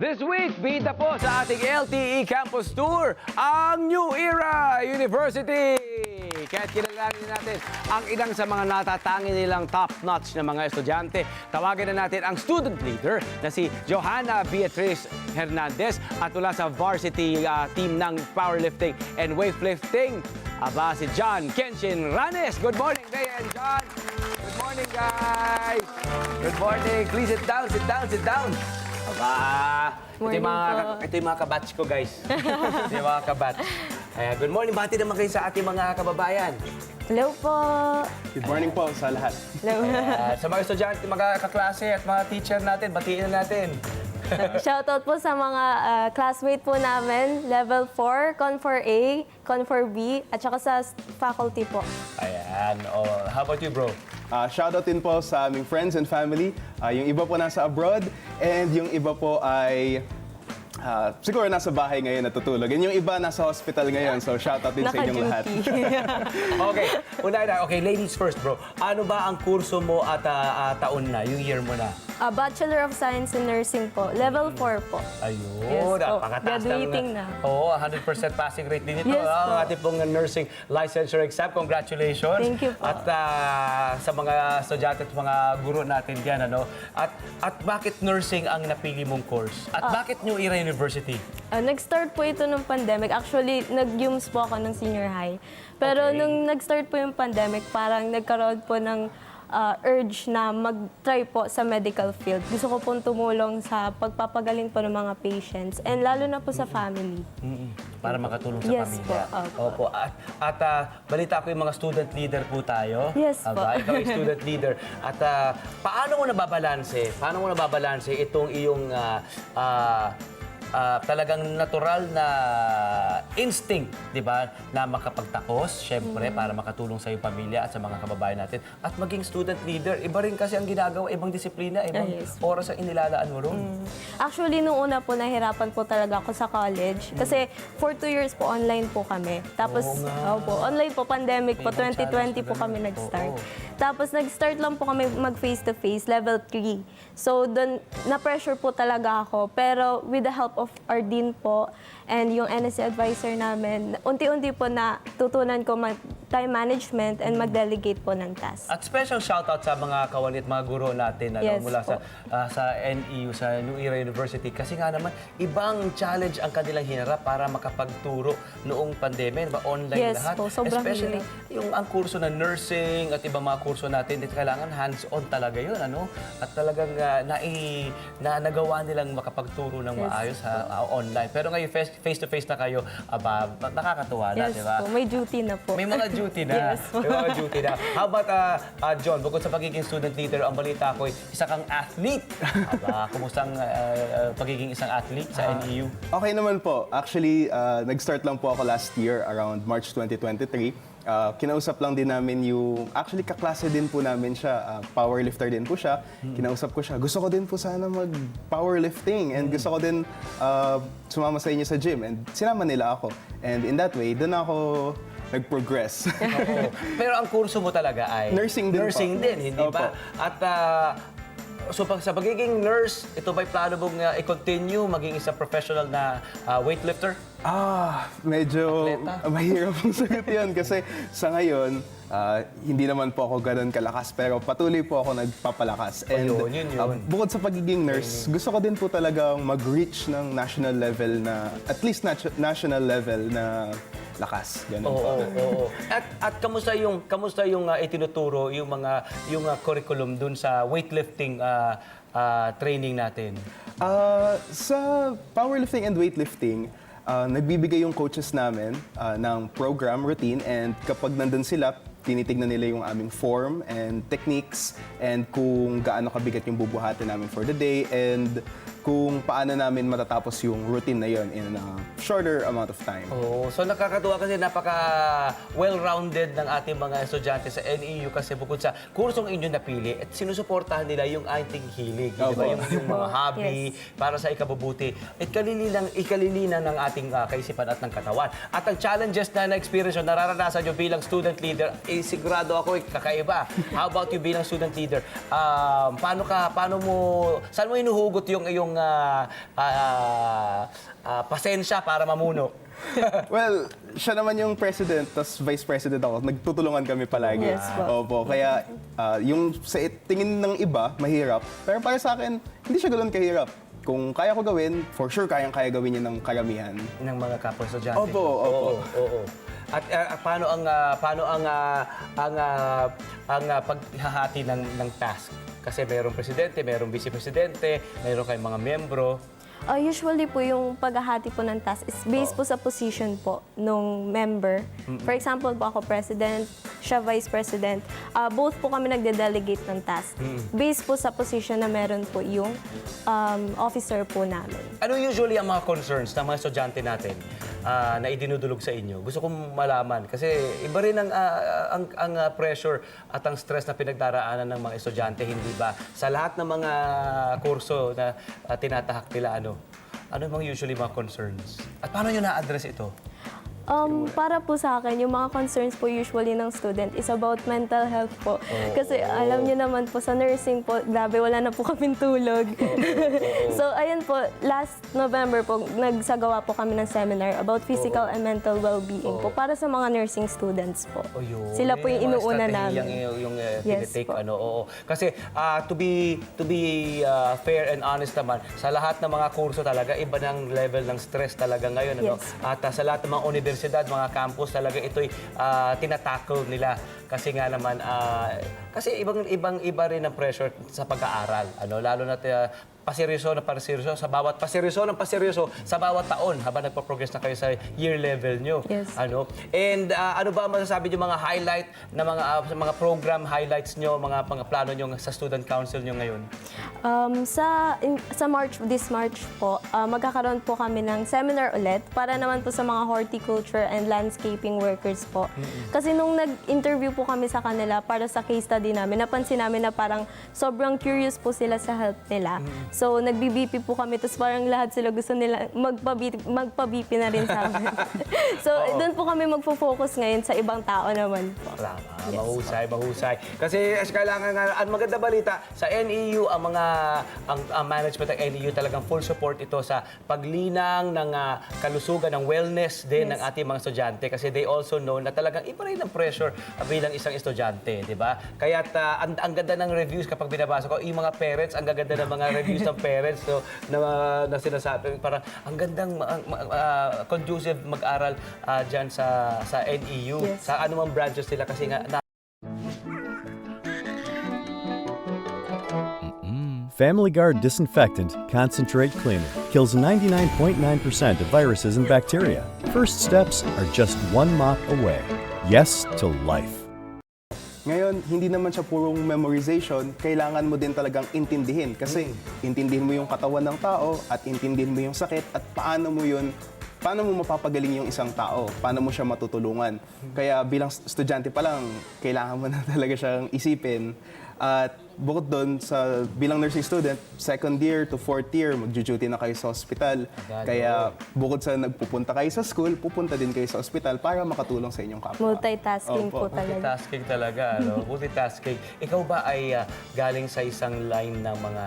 This week, bida po sa ating LTE Campus Tour, ang New Era University. Kaya kilalanin natin ang ilang sa mga natatangi nilang top-notch na mga estudyante. Tawagin na natin ang student leader na si Johanna Beatriz Hernandez at mula sa varsity uh, team ng powerlifting and weightlifting, aba si John Kenshin Ranes. Good morning, Rhea and John. Good morning, guys. Good morning. Please sit down, sit down, sit down. Aba, ito yung mga, ito yung mga kabatch ko, guys. ito yung mga kabatch. Kaya good morning. Bati naman kayo sa ating mga kababayan. Hello po. Good morning po sa lahat. Hello. At sa mga estudyante, mga kaklase at mga teacher natin, batiin na natin. Shoutout po sa mga ah, classmate po namin, level 4, Con 4A, Con 4B, at saka sa faculty po. Ayan. Oh, how about you, bro? Uh, shoutout din po sa aming friends and family. Ah, yung iba po nasa abroad and yung iba po ay ah, siguro nasa bahay ngayon natutulog. And yung iba nasa hospital ngayon. So shoutout din sa inyong lahat. Okay, una na. Okay, ladies first, bro. Ano ba ang kurso mo at ah, ah, taon na, yung year mo na? Ah, Bachelor of Science in Nursing po, level 4 po. Ayun, Yes po. napakataas ng... Graduating na. Oo, 100% passing rate din ito. Yes ah, ang po. ating pong nursing licensure exam. Congratulations. Thank you po. At ah, sa mga estudyante at mga guro natin dyan, ano? At, at bakit nursing ang napili mong course? At Ah. bakit New Era University? Ah, nag-start po ito nung pandemic. Actually, nag-UMS po ako ng senior high. Pero Okay. nung nag-start po yung pandemic, parang nagkaroon po ng ah, urge na mag-try po sa medical field. Gusto ko pong tumulong sa pagpapagaling po ng mga patients and lalo na po sa family. Mm-mm. Para makatulong sa Yes pamilya. po, opo. Opo. At, at ah, balita ko yung mga student leader po tayo. Yes po. Aba, ikaw yung student leader. At ah, paano mo nababalanse? Paano mo nababalanse itong iyong ah, ah, ah, talagang natural na instinct, di ba? Na makapagtakos, syempre, Mm. para makatulong sa iyong pamilya at sa mga kababayan natin. At maging student leader, iba rin kasi ang ginagawa, ibang disiplina, ibang Ah, yes. oras ang inilalaan mo ron. Actually, nung una po, nahirapan po talaga ako sa college. Kasi for two years po, online po kami. Tapos, Oo nga. opo, online po, pandemic po, May ibang 2020 po challenge na kami ganun. nag-start. Oo. Tapos, nag-start lang po kami mag face-to-face, level 3. So, doon, na-pressure po talaga ako. Pero with the help of our dean po, and yung NSC advisor namin, unti-unti po na tutunan ko mag time management and mag-delegate po ng task. At special shoutout sa mga kawanit, mga guro natin ano, Yes mula sa po. ah, sa NEU, sa New Era University. Kasi nga naman, ibang challenge ang kanilang hinarap para makapagturo noong pandemya. Ba, online Yes lahat. po, sobrang Especially yung ang kurso na nursing at ibang mga kurso natin, dito kailangan hands-on talaga yun. Ano? At talagang ah, nai, na, nagawa nilang makapagturo ng Yes maayos ha, ah, online. Pero ngayon, face- face-to-face na kayo, aba, nakakatuwa na, Yes di ba? po, may duty na po. May mga duty na. Yes po. May mga duty na. How about, uh, uh, John, bukod sa pagiging student leader, ang balita ko, isa kang athlete. Aba, kumusta ang uh, uh, pagiging isang athlete sa E NEU? Okay naman po. Actually, uh, nag-start lang po ako last year around March 2023. Uh, kinausap lang din namin yung, actually kaklase din po namin siya, uh, powerlifter din po siya. Kinausap ko siya, gusto ko din po sana mag-powerlifting and gusto ko din uh, sumama sa inyo sa gym. And sinama nila ako. And in that way, doon ako nag-progress. Oo. Pero ang kurso mo talaga ay... Nursing din po. Nursing din, hindi Opo. ba? At uh, so pag sa pagiging nurse, ito ba'y plano mong uh, i-continue maging isang professional na uh, weightlifter? Ah, medyo Atleta? mahirap ang sagot yun kasi sa ngayon, ah, hindi naman po ako ganun kalakas pero patuloy po ako nagpapalakas. And Ayun, yun, yun. ah, bukod sa pagiging nurse, gusto ko din po talagang mag-reach ng national level na, at least nat- national level na lakas. Ganun Oo, po. oo, oo. At at kamusta yung kamusta yung uh, itinuturo yung mga yung uh, curriculum dun sa weightlifting uh, uh, training natin? Ah, sa powerlifting and weightlifting, ah, nagbibigay yung coaches namin ah, ng program routine and kapag nandun sila, tinitignan nila yung aming form and techniques and kung gaano kabigat yung bubuhatin namin for the day and kung paano namin matatapos yung routine na yon in a shorter amount of time. Oo. So nakakatuwa kasi napaka well-rounded ng ating mga estudyante sa NEU kasi bukod sa kursong inyo napili, at sinusuportahan nila yung ating hilig, di ba? Opo. Yung, yung mga hobby para sa ikabubuti. At kalilinan, ikalilinan ng ating ah, kaisipan at ng katawan. At ang challenges na na-experience nyo, nararanasan nyo bilang student leader, eh, sigurado ako eh, kakaiba. How about you bilang student leader? Um, paano ka, paano mo, saan mo hinuhugot yung, yung yung ah, ah, ah, pasensya para mamuno? Well, siya naman yung president, tapos vice president ako. Nagtutulungan kami palagi. Yes po. Opo, kaya ah, yung sa tingin ng iba, mahirap. Pero para sa akin, hindi siya ganoon kahirap. Kung kaya ko gawin, for sure kayang-kaya gawin niya ng karamihan. ng mga kapwa estudyante. Opo, opo. Oo, oo. At uh, paano ang ah, paano ang ah, ang ah, ang ah, paghahati ng ng task? Kasi mayroong presidente, mayroong vice presidente, mayroong kayong mga miyembro. Uh, usually po yung paghahati po ng task is based po sa position po nung member. For example po ako president, siya vice president. Uh, both po kami nagde-delegate ng task. Based po sa position na meron po yung um, officer po namin. Ano usually ang mga concerns ng mga estudyante natin ah, na idinudulog sa inyo? Gusto kong malaman kasi iba rin ang ah, ang, ang ah, pressure at ang stress na pinagdaraanan ng mga estudyante, hindi ba? Sa lahat ng mga kurso na ah, tinatahak nila ano? Ano mga usually mga concerns? At paano nyo na-address ito? Um, para po sa akin, yung mga concerns po usually ng student is about mental health po. Kasi alam niyo naman po, sa nursing po, grabe, wala na po kaming tulog. so, ayun po, last November po, nagsagawa po kami ng seminar about physical and mental well-being po para sa mga nursing students po. O yun. Sila po yung mga inuuna namin. Yung, yung uh, Yes tinitake, po. ano, oo. Kasi ah, to be to be ah, fair and honest naman, sa lahat ng mga kurso talaga iba ng level ng stress talaga ngayon, ano. Yes. At ah, sa lahat ng mga universidad, mga campus talaga ito'y uh, tinatackle nila. Kasi nga naman ah, kasi ibang ibang iba rin ang pressure sa pag-aaral, ano, lalo na uh, paseryoso na paseryoso sa bawat paseryoso ng paseryoso sa bawat taon habang nagpo-progress na kayo sa year level nyo. Yes. Ano? And ah, ano ba masasabi niyo mga highlight na mga sa mga program highlights nyo, mga mga plano nyo sa student council nyo ngayon? Um, sa in- sa March this March po, uh, magkakaroon po kami ng seminar ulit para naman po sa mga horticulture and landscaping workers po. Kasi nung nag-interview po kami sa kanila para sa case study namin, napansin namin na parang sobrang curious po sila sa health nila. So nagbi-BP po kami tapos parang lahat sila gusto nila magpa-BP, magpa-BP na rin sa amin. so doon po kami magfo-focus ngayon sa ibang tao naman po. Tama, Yes. mahusay, mahusay. Kasi as kailangan nga, ang maganda balita, sa NEU, ang mga, ang, ang management ng NEU talagang full support ito sa paglinang ng ah, kalusugan, ng wellness din ng ating mga estudyante. Kasi they also know na talagang iba rin ang pressure ah, bilang isang estudyante, di ba? Kaya ang, ang ganda ng reviews kapag binabasa ko, yung mga parents, ang gaganda ng mga reviews ng parents no, na, na sinasabi, parang ang gandang ma- ma- ah, conducive mag-aral ah, dyan sa, sa NEU, Yes. sa anumang branches nila kasi nga na, Family Guard Disinfectant Concentrate Cleaner kills 99.9% of viruses and bacteria. First steps are just one mop away. Yes to life. Ngayon, hindi naman siya purong memorization, kailangan mo din talagang intindihin. Kasi intindihin mo yung katawan ng tao at intindihin mo yung sakit at paano mo yun paano mo mapapagaling yung isang tao? Paano mo siya matutulungan? Kaya bilang estudyante pa lang, kailangan mo na talaga siyang isipin. At bukod doon, sa bilang nursing student, second year to fourth year, magjo-duty na kayo sa hospital. Kaya bukod sa nagpupunta kayo sa school, pupunta din kayo sa hospital para makatulong sa inyong kapwa. Multitasking Opo. po talaga. multitasking talaga, no? Multitasking. Ikaw ba ay ah, galing sa isang line ng mga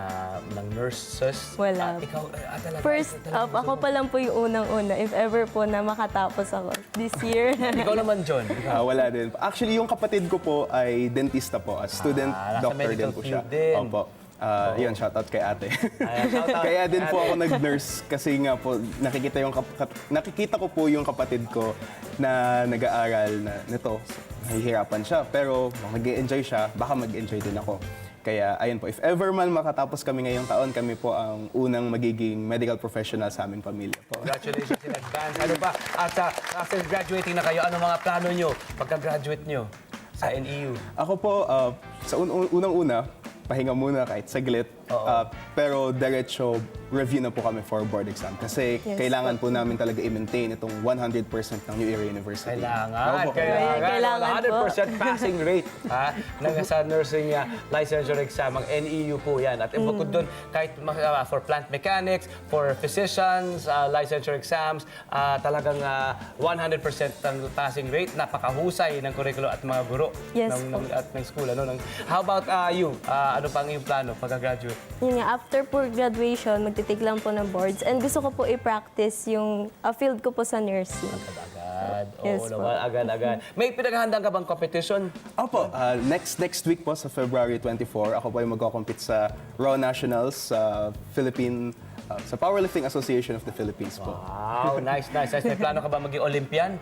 ng nurses? Wala. Ah, ikaw, ah, talaga, First talaga up, ako pa lang po yung unang-una, if ever po na makatapos ako this year. Ikaw naman, John. Ikaw. Ah, wala din. Actually, yung kapatid ko po ay dentista po. At student Ah, nasa doctor medical din po siya. field din. Opo. Ah, Yun, shoutout kay ate. Ayan, shoutout Kaya din kay po ate. ako nag-nurse kasi nga po nakikita yung kap- kat- nakikita ko po yung kapatid ko na nag-aaral na nito. Nahihirapan siya pero mag-enjoy siya, baka mag-enjoy din ako. Kaya ayun po, if ever man makatapos kami ngayong taon, kami po ang unang magiging medical professional sa aming pamilya po. Congratulations in advance. Ano pa? At sa after graduating na kayo, ano mga plano nyo pagka-graduate nyo sa NEU? Ako po, ah, sa un- unang-una, pahinga muna kahit saglit. Ah, pero diretso review na po kami for board exam. Kasi Yes kailangan po namin talaga i-maintain itong 100% ng New Era University. Kailangan, Opo. kailangan. Kailangan po. 100% passing rate ha, ng sa nursing uh, licensure exam. Ang NEU po yan. At Mm. bukod doon, kahit uh, for plant mechanics, for physicians, uh, licensure exams, uh, talagang uh, 100% ang passing rate. Napakahusay ng curriculum at mga guro Yes ng, po. ng- at ng school. Ano, ng, how about uh, you, uh, ano pang yung plano pagka-graduate? Yun nga, after po graduation, magtitake lang po ng boards. And gusto ko po i-practice yung uh, field ko po sa nursing. Agad. Oo Yes po. naman, agad-agad. May pinaghahandang ka bang competition? Opo, ah, next next week po sa February 24, ako po ay magko-compete sa Raw Nationals sa Philippine ah, sa Powerlifting Association of the Philippines po. Wow, nice, nice. nice. May plano ka ba maging Olympian?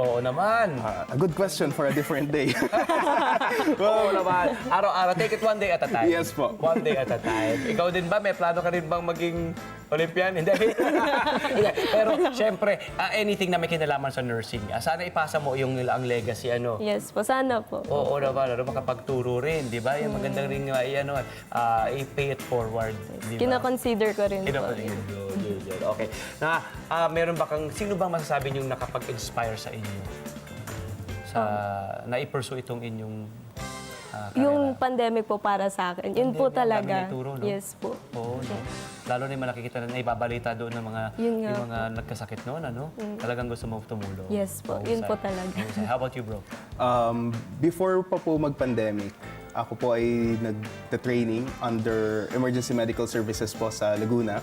Oo naman. Ah, a good question for a different day. Oo naman. Araw-araw. Take it one day at a time. Yes po. One day at a time. Ikaw din ba? May plano ka rin bang maging Olympian? Hindi. Hindi. Pero, syempre, ah, anything na may kinalaman sa nursing, ah, sana ipasa mo yung ang legacy, ano? Yes po, sana po. Oo naman, ano, makapagturo rin, di ba? Yung magandang rin, uh, ano, ah, i-pay it forward, di ba? Kina-consider ko rin po. yun, yun, yun. Okay. Na, ah, meron ba kang, sino bang masasabi niyong nakapag-inspire sa inyo? Sa, na i-pursue itong inyong ah, karera? Yung pandemic po para sa akin, yun po Pandemic, ang dami talaga. naituro, no? Yes po. Oo, no? Lalo na yung nakikita na ibabalita doon ng mga Yun nga yung mga nagkasakit noon, ano? Talagang gusto mo tumulong. Yes po, yun po talaga. Mahusay. How about you, bro? Um, before pa po mag-pandemic, ako po ay nag-training under Emergency Medical Services po sa Laguna.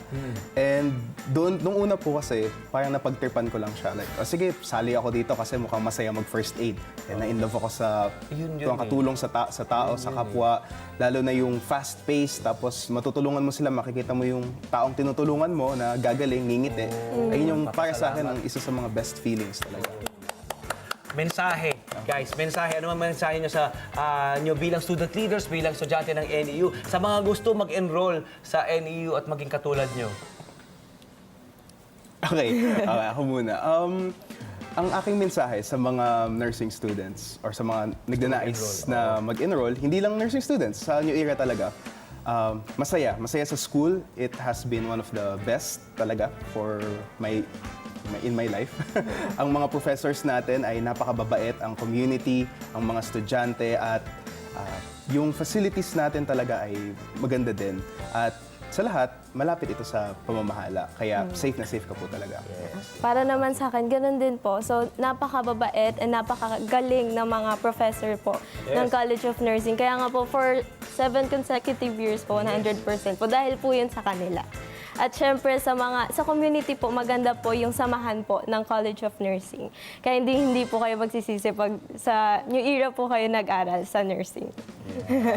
And doon, nung una po kasi, parang napagtripan ko lang siya. Like, oh, sige, sali ako dito kasi mukhang masaya mag-first aid. And na-inlove ako sa Yun yun tuwang eh. katulong sa, ta- sa tao, sa kapwa. Lalo na yung fast pace, tapos matutulungan mo sila, makikita mo yung taong tinutulungan mo na gagaling, ngingiti. Ayun yung para sa akin ang isa sa mga best feelings talaga. Mensahe, guys, mensahe. Ano man mensahe nyo sa ah, nyo bilang student leaders, bilang estudyante ng NEU, sa mga gusto mag-enroll sa NEU at maging katulad nyo? Okay, okay ako muna. Um, ang aking mensahe sa mga nursing students or sa mga nagnanais na mag-enroll, hindi lang nursing students, sa New Era talaga, um, masaya. Masaya sa school. It has been one of the best talaga for my- in my life. ang mga professors natin ay napakababait, ang community, ang mga estudyante at ah, yung facilities natin talaga ay maganda din. At sa lahat, malapit ito sa pamamahala. Kaya safe na safe ka po talaga. Para naman sa akin, ganun din po. So, napakababait and napakagaling na mga professor po ng College of Nursing. Kaya nga po, for seven consecutive years po, 100% po, dahil po yun sa kanila. At syempre sa mga sa community po maganda po yung samahan po ng College of Nursing. Kaya hindi hindi po kayo magsisisi pag sa New Era po kayo nag-aral sa nursing.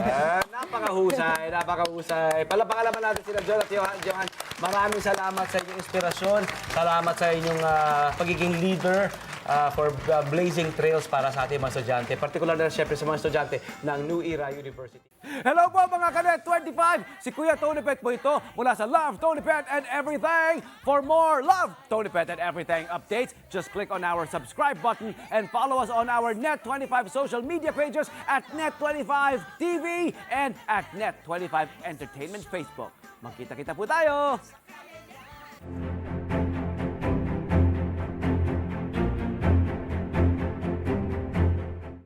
Ah, napakahusay, napakahusay. Palapakan naman natin sila John at Johan. Johan, maraming salamat sa inyong inspirasyon. Salamat sa inyong ah, pagiging leader ah, for ah, blazing trails para sa ating mga estudyante. Partikular na siyempre sa mga estudyante ng New Era University. Hello po mga Kanet 25! Si Kuya Tony Pet po ito mula sa Love, Tony Pet and Everything. For more Love, Tony Pet and Everything updates, just click on our subscribe button and follow us on our Net25 social media pages at Net25 TV and at Net25 Entertainment Facebook. Magkita-kita po tayo!